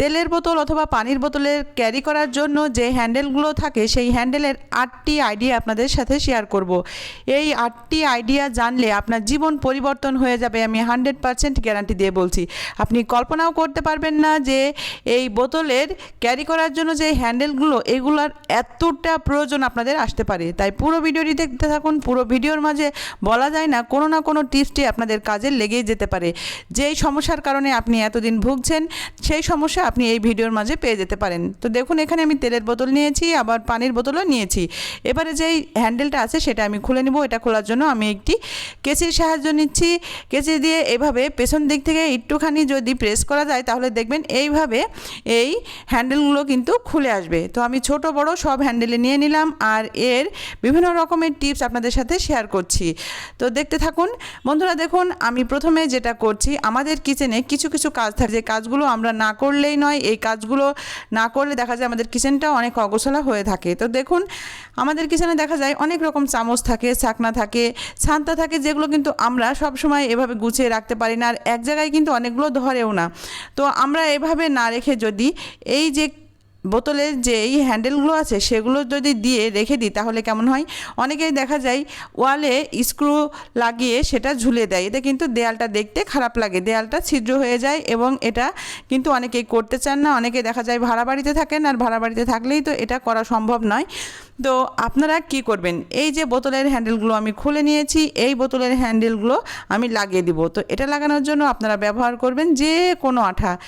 তেলের বোতল অথবা পানির বোতলের ক্যারি করার জন্য যে হ্যান্ডেলগুলো থাকে, সেই হ্যান্ডেলের আটটি আইডিয়া আপনাদের সাথে শেয়ার করব। এই আটটি আইডিয়া জানলে আপনার জীবন পরিবর্তন হয়ে যাবে, আমি হান্ড্রেড পারসেন্ট গ্যারান্টি দিয়ে বলছি। আপনি কল্পনাও করতে পারবেন না যে এই বোতলের ক্যারি করার জন্য যে হ্যান্ডেলগুলো, এগুলোর এতটা প্রয়োজন আপনাদের আসতে পারে। তাই পুরো ভিডিওটি দেখতে থাকুন, পুরো ভিডিওর মাঝে বলা যায় না, কোনো না কোনো টিপসটি আপনাদের কাজে লেগেই যেতে পারে। যেই সমস্যার কারণে আপনি এতদিন ভুগছেন, সেই সমস্যা আপনি এই ভিডিওর মাঝে পেয়ে যেতে পারেন। তো দেখুন, এখানে আমি তেলের বোতল নিয়েছি, আবার পানির বোতলও নিয়েছি। এবারে যেই হ্যান্ডেলটা আছে সেটা আমি খুলে নিব। এটা খোলার জন্য আমি একটি কেচির সাহায্য নিচ্ছি। কেচি দিয়ে এভাবে পেছন দিক থেকে একটুখানি যদি প্রেস করা যায়, তাহলে দেখবেন এইভাবে এই হ্যান্ডেলগুলো কিন্তু খুলে আসবে। তো আমি ছোট, বড় সব হ্যান্ডেলে নিয়ে নিলাম আর এর বিভিন্ন রকমের টিপস আপনাদের সাথে শেয়ার করছি। তো দেখতে থাকুন, বন্ধুরা দেখুন, আমি প্রথমে যেটা করছি, আমাদের কিচেনে কিছু কিছু কাজ থাকে। যে কাজগুলো আমরা না করলেই নয়, এই কাজগুলো না করলে দেখা যায় আমাদের কিচেনটাও অনেক অগোছলা হয়ে থাকে। তো দেখুন, আমাদের কিচেনে দেখা যায় অনেক রকম চামচ থাকে, ছাকনা থাকে, ছান্তা থাকে, যেগুলো কিন্তু আমরা সব সময় এভাবে গুছিয়ে রাখতে পারি না। আর এক জায়গায় কিন্তু অনেকগুলো ধরেও না। তো আমরা এভাবে না রেখে যদি এই যে বোতলের যে এই হ্যান্ডেলগুলো আছে সেগুলো যদি দিয়ে রেখে দিই তাহলে কেমন হয়? অনেকেই দেখা যায় ওয়ালে স্ক্রু লাগিয়ে সেটা ঝুলে দেয়। এতে কিন্তু দেয়ালটা দেখতে খারাপ লাগে। দেয়ালটা ছিদ্র হয়ে যায় এবং এটা কিন্তু অনেকেই করতে চান না। অনেকে দেখা যায় ভাড়া বাড়িতে থাকেন আর ভাড়া বাড়িতে থাকলেই তো এটা করা সম্ভব নয়। তো আপনারা কি করবেন? এই যে বোতলের হ্যান্ডেলগুলো আমি খুলে নিয়েছি, এই বোতলের হ্যান্ডেলগুলো আমি লাগিয়ে দিব। তো এটা লাগানোর জন্য আপনারা ব্যবহার করবেন যে কোনো আঠা।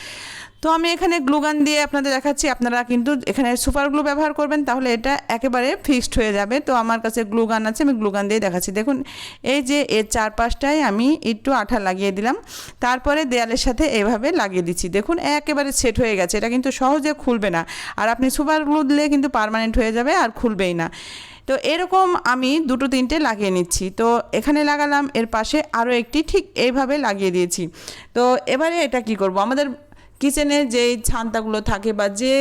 তো আমি এখানে গ্লুগান দিয়ে আপনাদের দেখাচ্ছি, আপনারা কিন্তু এখানে সুপার গ্লু ব্যবহার করবেন, তাহলে এটা একেবারে ফিক্সড হয়ে যাবে। তো আমার কাছে গ্লুগান আছে, আমি গ্লুগান দিয়ে দেখাচ্ছি। দেখুন, এই যে এর চারপাশটায় আমি একটু আঠা লাগিয়ে দিলাম, তারপরে দেয়ালের সাথে এভাবে লাগিয়ে দিচ্ছি। দেখুন, একেবারে সেট হয়ে গেছে, এটা কিন্তু সহজে খুলবে না। আর আপনি সুপার গ্লু দিলে কিন্তু পারমানেন্ট হয়ে যাবে, আর খুলবেই না। তো এরকম আমি দুটো তিনটে লাগিয়ে নিচ্ছি। তো এখানে লাগালাম, এর পাশে আরও একটি, ঠিক এইভাবে লাগিয়ে দিয়েছি। তো এবারে এটা কি করব? আমাদের কিচেনে যে ছান্তাগুলো থাকে বা যে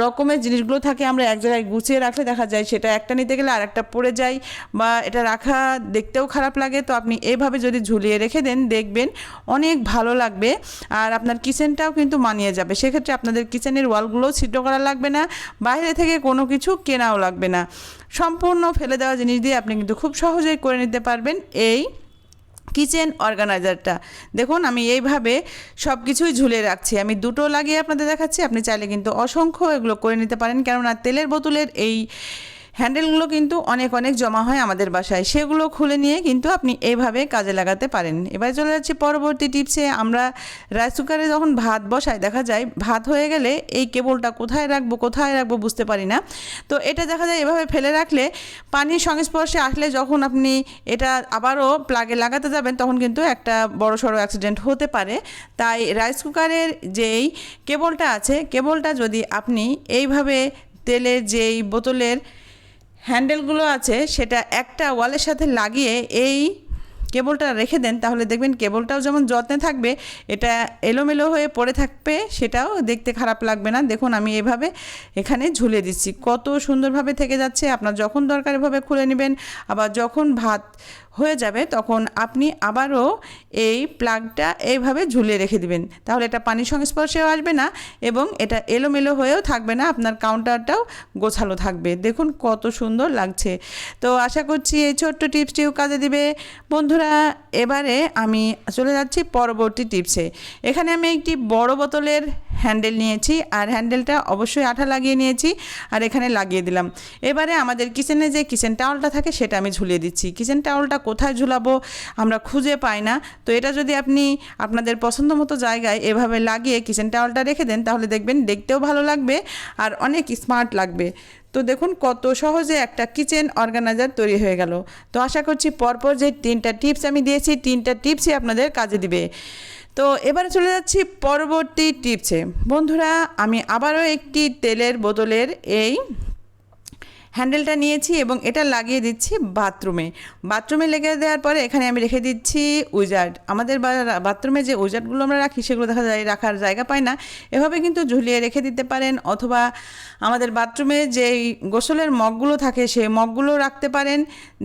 রকমের জিনিসগুলো থাকে আমরা এক জায়গায় গুছিয়ে রাখলে দেখা যায় সেটা একটা নিতে গেলে আর একটা পড়ে যায় বা এটা রাখা দেখতেও খারাপ লাগে। তো আপনি এভাবে যদি ঝুলিয়ে রেখে দেন, দেখবেন অনেক ভালো লাগবে আর আপনার কিচেনটাও কিন্তু মানিয়ে যাবে। সেক্ষেত্রে আপনাদের কিচেনের ওয়ালগুলোও ছিদ্র করা লাগবে না, বাইরে থেকে কোনো কিছু কেনাও লাগবে না। সম্পূর্ণ ফেলে দেওয়া জিনিস দিয়ে আপনি কিন্তু খুব সহজেই করে নিতে পারবেন। এই কিচেন অর্গানাইজারটা। দেখুন, আমি এইভাবে সব কিছুই ঝুলে রাখছি। আমি দুটো লাগিয়ে আপনাদের দেখাচ্ছি। আপনি চাইলে কিন্তু অসংখ্য এগুলো করে নিতে পারেন। কেননা তেলের বোতলের এই হ্যান্ডেলগুলো কিন্তু অনেক অনেক জমা হয় আমাদের বাসায়। সেগুলো খুলে নিয়ে কিন্তু আপনি এইভাবে কাজে লাগাতে পারেন। এবার চলে যাচ্ছি পরবর্তী টিপসে। আমরা রাইস কুকারে যখন ভাত বসাই, দেখা যায় ভাত হয়ে গেলে এই কেবলটা কোথায় রাখব কোথায় রাখব বুঝতে পারি না। তো এটা দেখা যায় এভাবে ফেলে রাখলে পানির সংস্পর্শে আসলে যখন আপনি এটা আবারও প্লাগে লাগাতে যাবেন, তখন কিন্তু একটা বড় সড়ো অ্যাক্সিডেন্ট হতে পারে। তাই রাইস কুকারের যেই কেবলটা আছে, কেবলটা যদি আপনি এইভাবে তেলের যেই বোতলের হ্যান্ডেলগুলো আছে, সেটা একটা ওয়ালের সাথে লাগিয়ে এই কেবলটা রেখে দেন, তাহলে দেখবেন কেবলটাও যেমন যত্নে থাকবে, এটা এলোমেলো হয়ে পড়ে থাকবে, সেটাও দেখতে খারাপ লাগবে না। দেখুন, আমি এভাবে এখানে ঝুলে দিচ্ছি। কত সুন্দরভাবে থেকে যাচ্ছে, আপনার যখন দরকার এভাবে খুলে নেবেন, আবার যখন ভাত হয়ে যাবে, তখন আপনি আবারও এই প্লাগটা এইভাবে ঝুলিয়ে রেখে দিবেন। তাহলে এটা পানির সংস্পর্শেও আসবে না এবং এটা এলোমেলো হয়েও থাকবে না, আপনার কাউন্টারটাও গোছালো থাকবে। দেখুন কত সুন্দর লাগছে। তো আশা করছি এই ছোট্ট টিপসটিও কাজে দিবে। বন্ধুরা, এবারে আমি চলে যাচ্ছি পরবর্তী টিপসে এখানে আমি একটি বড় বোতলের হ্যান্ডেল নিয়েছি, আর হ্যান্ডেলটা অবশ্যই আঠা লাগিয়ে নিয়েছি, আর এখানে লাগিয়ে দিলাম। এবারে আমাদের কিচেনে যে কিচেন টাওয়ালটা থাকে, সেটা আমি ঝুলিয়ে দিচ্ছি। কিচেন টাওয়ালটা কোথায় ঝুলাবো, আমরা খুঁজে পাই না। তো এটা যদি আপনি আপনাদের পছন্দ মতো জায়গায় এভাবে লাগিয়ে কিচেন টাওয়ালটা রেখে দেন, তাহলে দেখবেন দেখতেও ভালো লাগবে আর অনেক স্মার্ট লাগবে। তো দেখুন কত সহজে একটা কিচেন অর্গানাইজার তৈরি হয়ে গেল। তো আশা করছি পরপর যে তিনটা টিপস আমি দিয়েছি, তিনটা টিপসই আপনাদের কাজে দিবে। তো এবারে চলে যাচ্ছি পরবর্তী টিপসে বন্ধুরা, আমি আবারও একটি তেলের বোতলের এই হ্যান্ডেলটা নিয়েছি এবং এটা লাগিয়ে দিচ্ছি বাথরুমে। বাথরুমে লেগে দেওয়ার পরে এখানে আমি রেখে দিচ্ছি উজার্ড আমাদের বাথরুমে যে উজার্ডগুলো আমরা রাখি সেগুলো দেখা যায়, রাখার জায়গা পায় না। এভাবে কিন্তু ঝুলিয়ে রেখে দিতে পারেন অথবা আমাদের বাথরুমে যেই গোসলের মগগুলো থাকে সেই মগগুলো রাখতে পারেন।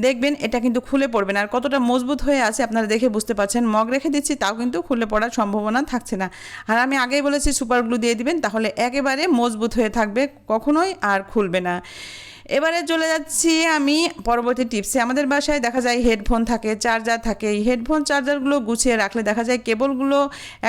দেখবেন এটা কিন্তু খুলে পড়বে না। আর কতটা মজবুত হয়ে আছে আপনারা দেখে বুঝতে পারছেন। মগ রেখে দিচ্ছি, তাও কিন্তু খুলে পড়ার সম্ভাবনা থাকছে না। আর আমি আগেই বলেছি সুপার গ্লু দিয়ে দিবেন, তাহলে একেবারে মজবুত হয়ে থাকবে, কখনোই আর খুলবে না। এবারে চলে যাচ্ছি আমি পরবর্তী টিপসে। আমাদের বাসায় দেখা যায় হেডফোন থাকে, চার্জার থাকে। এই হেডফোন, চার্জারগুলো গুছিয়ে রাখলে দেখা যায় কেবলগুলো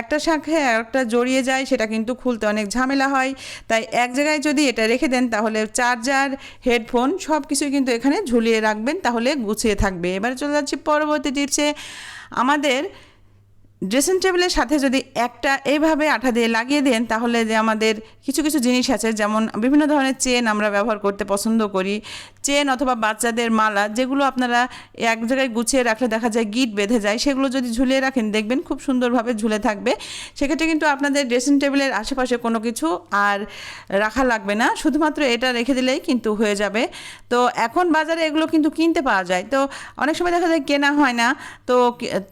একটা শাখে একটা জড়িয়ে যায়, সেটা কিন্তু খুলতে অনেক ঝামেলা হয়। তাই এক জায়গায় যদি এটা রেখে দেন, তাহলে চার্জার, হেডফোন সব কিছুই কিন্তু এখানে ঝুলিয়ে রাখবেন, তাহলে গুছিয়ে থাকবে। এবারে চলে যাচ্ছি পরবর্তী টিপসে। আমাদের ড্রেসিং টেবিলের সাথে যদি একটা এইভাবে আঠা দিয়ে লাগিয়ে দেন, তাহলে যে আমাদের কিছু কিছু জিনিস আছে, যেমন বিভিন্ন ধরনের চেন আমরা ব্যবহার করতে পছন্দ করি। চেন অথবা বাচ্চাদের মালা, যেগুলো আপনারা এক জায়গায় গুছিয়ে রাখলে দেখা যায় গিট বেঁধে যায়, সেগুলো যদি ঝুলিয়ে রাখেন, দেখবেন খুব সুন্দরভাবে ঝুলে থাকবে। সেক্ষেত্রে কিন্তু আপনাদের ড্রেসিং টেবিলের আশেপাশে কোনো কিছু আর রাখা লাগবে না, শুধুমাত্র এটা রেখে দিলেই কিন্তু হয়ে যাবে। তো এখন বাজারে এগুলো কিন্তু কিনতে পাওয়া যায়। তো অনেক সময় দেখা যায় কেনা হয় না, তো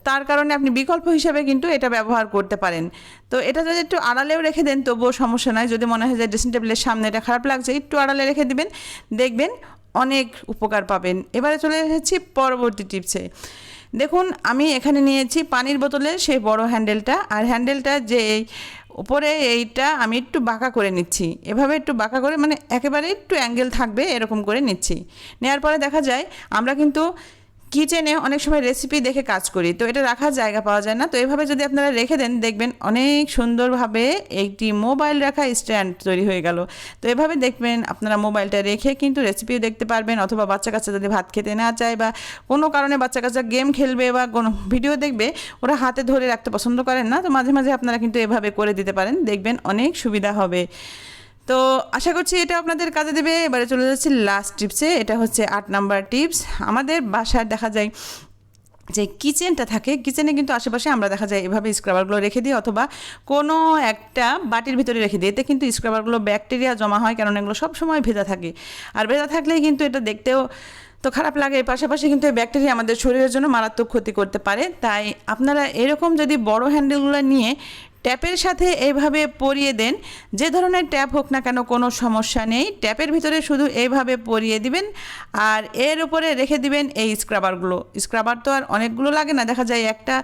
তার কারণে আপনি বিকল্প হিসাবে কিন্তু এটা ব্যবহার করতে পারেন। তো এটা যদি একটু আড়ালেও রেখে দেন, তবুও সমস্যা নয় যদি মনে হয় যে ড্রেসিং টেবিলের সামনে এটা খারাপ লাগছে, একটু আড়ালে রেখে দিবেন, দেখবেন অনেক উপকার পাবেন। এবারে চলে এসেছি পরবর্তী টিপসে। দেখুন, আমি এখানে নিয়েছি পানির বোতলের সেই বড় হ্যান্ডেলটা। আর হ্যান্ডেলটা যে এই উপরে এইটা আমি একটু বাঁকা করে নিচ্ছি। এভাবে একটু বাঁকা করে মানে একেবারে একটু অ্যাঙ্গেল থাকবে এরকম করে নিচ্ছি। নেওয়ার পরে দেখা যায়, আমরা কিন্তু কিচেনে অনেক সময় রেসিপি দেখে কাজ করি, তো এটা রাখার জায়গা পাওয়া যায় না। তো এভাবে যদি আপনারা রেখে দেন, দেখবেন অনেক সুন্দরভাবে একটি মোবাইল রাখা স্ট্যান্ড তৈরি হয়ে গেল। তো এভাবে দেখবেন আপনারা মোবাইলটা রেখে কিন্তু রেসিপিও দেখতে পারবেন, অথবা বাচ্চা কাচ্চা যদি ভাত খেতে না চায় বা কোনো কারণে বাচ্চা কাচ্চা গেম খেলবে বা কোনো ভিডিও দেখবে, ওরা হাতে ধরে রাখতে পছন্দ করেন না। তো মাঝে মাঝে আপনারা কিন্তু এভাবে করে দিতে পারেন, দেখবেন অনেক সুবিধা হবে। তো আশা করছি এটা আপনাদের কাজে দেবে। এবারে চলে যাচ্ছি লাস্ট টিপসে এটা হচ্ছে আট নাম্বার টিপস আমাদের বাসায় দেখা যায় যে কিচেনটা থাকে, কিচেনে কিন্তু আশেপাশে আমরা দেখা যায় এভাবে স্ক্রাবারগুলো রেখে দিই অথবা কোনো একটা বাটির ভিতরে রেখে দিই। এতে কিন্তু স্ক্রাবারগুলো ব্যাকটেরিয়া জমা হয় কারণ এগুলো সবসময় ভেজা থাকে। আর ভেজা থাকলেই কিন্তু এটা দেখতেও তো খারাপ লাগে। পাশাপাশি কিন্তু এই ব্যাকটেরিয়া আমাদের শরীরের জন্য মারাত্মক ক্ষতি করতে পারে। তাই আপনারা এরকম যদি বড় হ্যান্ডেলগুলো নিয়ে ট্যাপের সাথে এইভাবে পরিয়ে দেন। যে ধরনের ট্যাপ হোক না কেন কোনো সমস্যা নেই। ট্যাপের ভিতরে শুধু এইভাবে পরিয়ে দিবেন আর এর উপরে রেখে দিবেন এই স্ক্রাবারগুলো। স্ক্রাবার তো আর অনেকগুলো লাগে না। দেখা যায় একটা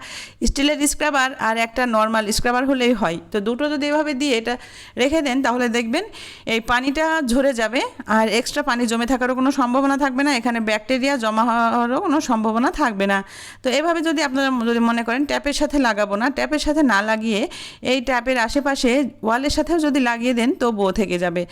স্টিলের স্ক্রাবার আর একটা নর্মাল স্ক্রাবার হলেই হয়। তো দুটো যদি এভাবে দিয়ে এটা রেখে দেন, তাহলে দেখবেন এই পানিটা ঝরে যাবে আর এক্সট্রা পানি জমে থাকারও কোনো সম্ভাবনা থাকবে না। এখানে ব্যাকটেরিয়া জমা হওয়ারও কোনো সম্ভাবনা থাকবে না। তো এভাবে যদি আপনারা যদি মনে করেন ট্যাপের সাথে লাগাবো না, ট্যাপের সাথে না লাগিয়ে এই ট্যাপের আশেপাশে ওয়ালের সাথেও যদি লাগিয়ে দেন তবুও থেকে যাবে।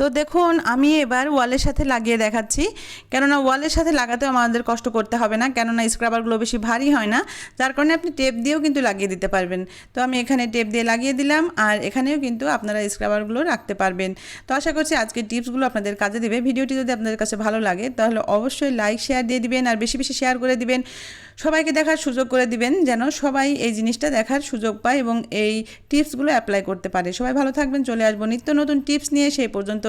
তো দেখুন, আমি এবার ওয়ালের সাথে লাগিয়ে দেখাচ্ছি। কেননা ওয়ালের সাথে লাগাতেও আমাদের কষ্ট করতে হবে না, কেননা স্ক্রাবারগুলো বেশি ভারী হয় না। যার কারণে আপনি টেপ দিয়েও কিন্তু লাগিয়ে দিতে পারবেন। তো আমি এখানে টেপ দিয়ে লাগিয়ে দিলাম, আর এখানেও কিন্তু আপনারা স্ক্রাবারগুলো রাখতে পারবেন। তো আশা করছি আজকের টিপসগুলো আপনাদের কাজে দেবে। ভিডিওটি যদি আপনাদের কাছে ভালো লাগে, তাহলে অবশ্যই লাইক, শেয়ার দিয়ে দিবেন, আর বেশি বেশি শেয়ার করে দিবেন। সবাইকে দেখার সুযোগ করে দিবেন, যেন সবাই এই জিনিসটা দেখার সুযোগ পায় এবং এই টিপসগুলো অ্যাপ্লাই করতে পারে। সবাই ভালো থাকবেন, চলে আসব নিত্য নতুন টিপস নিয়ে, সেই পর্যন্ত